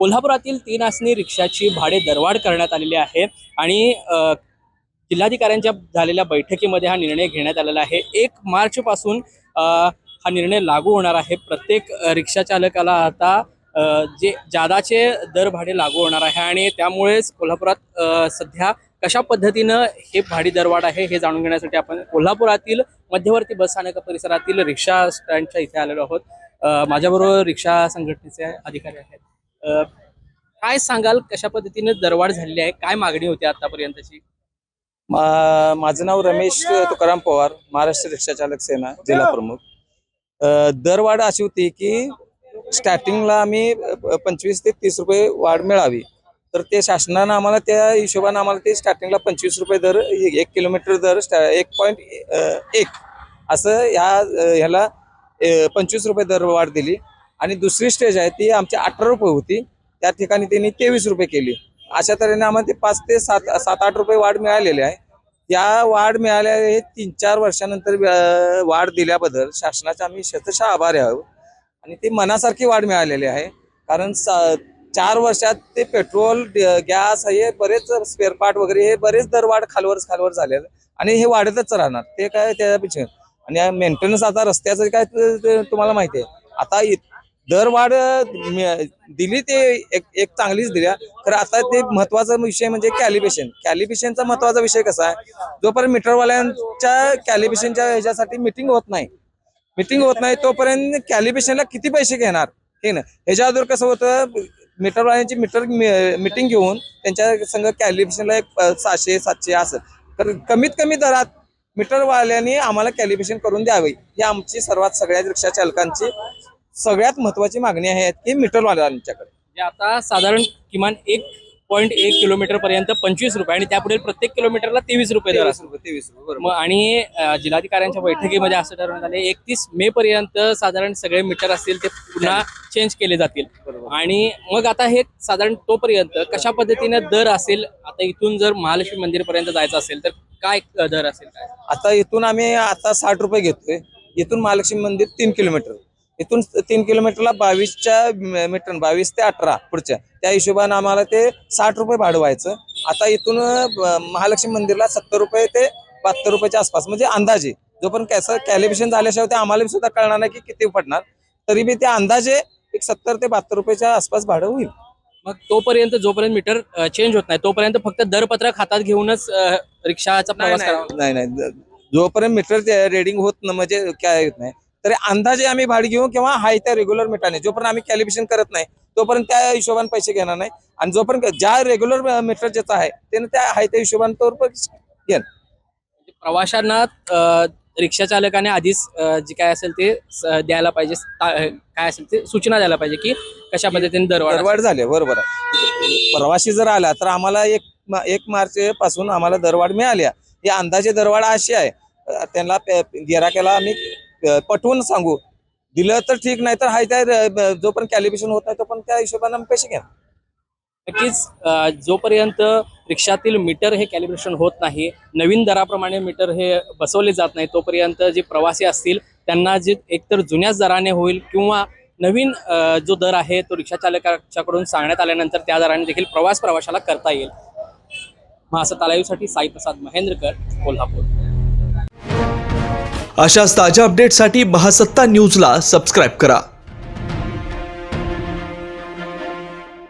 कोल्हापुरातील तीन आसनी रिक्षाची भाडे दरवाढ करण्यात आलेली आहे आणि जिल्हाधिकाऱ्यांच्या झालेल्या बैठकीमध्ये हा निर्णय घेण्यात आलेला आहे. एक मार्चपासून हा निर्णय लागू होणार आहे. प्रत्येक रिक्षाचालकाला रिक्षा चालकाला आता जे जादाचे दर भाडे लागू होणार आहे आणि त्यामुळेच कोल्हापुरात सध्या कशा पद्धतीनं हे भाडी दरवाढ आहे हे जाणून घेण्यासाठी आपण कोल्हापुरातील मध्यवर्ती बस स्थानक परिसरातील रिक्षा स्टँडच्या इथे आलेलो आहोत. माझ्याबरोबर रिक्षा संघटनेचे अधिकारी आहेत. काय सांगाल कशा पद्धतीने दरवाढ झालेली आहे? काय मागणी होती आतापर्यंतची? माझं नाव रमेश तुकाराम पवार महाराष्ट्र रिक्षा चालक सेना जिल्हा प्रमुख. दरवाढ अशी होती की स्टार्टिंगला आम्ही पंचवीस ते तीस रुपये वाढ मिळावी. तर ते शासनानं आम्हाला त्या हिशोबानं आम्हाला ते स्टार्टिंगला पंचवीस रुपये दर एक किलोमीटर दर एक पॉईंट एक. असं ह्या ह्याला पंचवीस रुपये दर वाढ दिली. आणि दुसरी स्टेज आहे ती आमची अठरा रुपये होती. त्या ठिकाणी त्यांनी तेवीस रुपये केली. अशा तऱ्हेने आम्हाला ते पाच ते सात सात आठ रुपये वाढ मिळालेली आहे. त्या वाढ मिळाल्या हे तीन चार वर्षानंतर वाढ दिल्याबद्दल शासनाचे आम्ही शतशः आभारी आहोत. आणि ती मनासारखी वाढ मिळालेली आहे. कारण सा- चार वर्षात ते पेट्रोल गॅस हे बरेच स्पेअर पार्ट वगैरे हे बरेच दरवाढ खालवर खालवर झालेलं आणि हे वाढतच राहणार. ते काय त्यापेक्षा आणि मेंटेनन्स आता रस्त्याचं काय तुम्हाला माहिती आहे. आता दरवाढ दिली ते एक एक चांगलीच दिल्या तर आता ते महत्त्वाचा विषय म्हणजे कॅलिब्रेशन कॅलिब्रेशनचा महत्त्वाचा विषय कसा आहे? जोपर्यंत मीटरवाल्यांच्या कॅलिब्रेशनच्या ह्याच्यासाठी मिटिंग होत नाही मिटिंग होत नाही तोपर्यंत कॅलिब्रेशनला किती पैसे घेणार? हे ना. ह्याच्या अगोदर कसं होतं? मीटरवाल्यांची मीटर मिटिंग घेऊन त्यांच्या संघ कॅलिब्रेशनला एक सहाशे सातशे असं. तर कमीत कमी दरात मीटरवाल्यांनी आम्हाला कॅलिब्रेशन करून द्यावे. ही आमची सर्वात सगळ्या रिक्षा चालकांची सगळ्यात महत्वाची मागणी आहे की मीटरवाल्यांच्याकडे. जे आता साधारण किमान एक पॉईंट एक किलोमीटर पर्यंत पंचवीस रुपये आणि त्यापुढे प्रत्येक किलोमीटरला तेवीस रुपये दर रुपये तेवीस रुपये बरोबर. मग आणि जिल्हाधिकाऱ्यांच्या बैठकीमध्ये असं ठरवण्यात आले एकतीस मे पर्यंत साधारण सगळे मीटर असतील ते पुन्हा चेंज केले जातील. बरोबर. आणि मग आता हे साधारण तोपर्यंत कशा पद्धतीने दर असेल? आता इथून जर महालक्ष्मी मंदिर पर्यंत जायचं असेल तर काय दर असेल काय? आता इथून आम्ही आता साठ रुपये घेतोय. इथून महालक्ष्मी मंदिर तीन किलोमीटर. इथून तीन किलोमीटरला बावीसच्या मीटर बावीस ते अठरा पुढच्या. त्या हिशोबाने आम्हाला ते साठ रुपये भाडं व्हायचं. आता इथून महालक्ष्मी मंदिरला सत्तर रुपये ते बहात्तर रुपयाच्या आसपास म्हणजे अंदाजे. जोपर्यंत कॅस कॅलिब्रेशन झाल्याशिवाय ते आम्हाला सुद्धा कळणार नाही की किती पडणार. तरी बी ते अंदाजे एक सत्तर ते बहात्तर रुपयाच्या आसपास भाडं होईल. मग तोपर्यंत जोपर्यंत मीटर चेंज होत नाही तोपर्यंत फक्त दरपत्रक हातात घेऊनच रिक्षाचा नाही प्रवास नाही नाही नाही. जोपर्यंत मीटर रेडिंग होत न म्हणजे काय होत नाही तरी अंदाजे आम्ही भाडे घेऊ किंवा हाय त्या रेग्युलर मीटरने जोपर्यंत आम्ही कॅलिब्रेशन करत नाही तोपर्यंत त्या हिशोबाने पैसे घेणार नाही. आणि जोपर्यंत ज्या रेग्युलर मीटर ज्याचा आहे त्याने त्या हाय त्या हिशोबाने तो घेणार. म्हणजे प्रवाशांना रिक्षा चालकाने आधीच जे काय असेल ते द्यायला पाहिजे काय असेल ते सूचना द्यायला पाहिजे की कशा पद्धतीने दरवाढ झाली बरोबर आहे. प्रवासी जर आला तर आम्हाला एक एक मार्च पासून आम्हाला दरवाढ मिळाली. ही अंदाजे दरवाढ अशी आहे. त्यांना गिराक्याला आम्ही पटवून सांगू. दिलं तर ठीक नाही तर हाय त्या जो जोपर्यंत कॅलिब्रेशन होत नाही तोपर्यंत त्या हिशोबाने पैसे घ्या नक्कीच जोपर्यंत रिक्षातील मीटर हे कॅलिब्रेशन होत नाही नवीन दराप्रमाणे मीटर हे बसवले जात नाही तोपर्यंत जे प्रवासी असतील त्यांना जे एकतर जुन्याच दराने होईल किंवा नवीन जो दर आहे तो रिक्षा चालकाच्याकडून सांगण्यात आल्यानंतर त्या दराने देखील प्रवास प्रवाशाला करता येईल. महासत्ता लाईव्हसाठी साई प्रसाद महेंद्रकर कोल्हापूर. अशाच ताज्या अपडेटसाठी बहासत्ता न्यूजला सबस्क्राईब करा.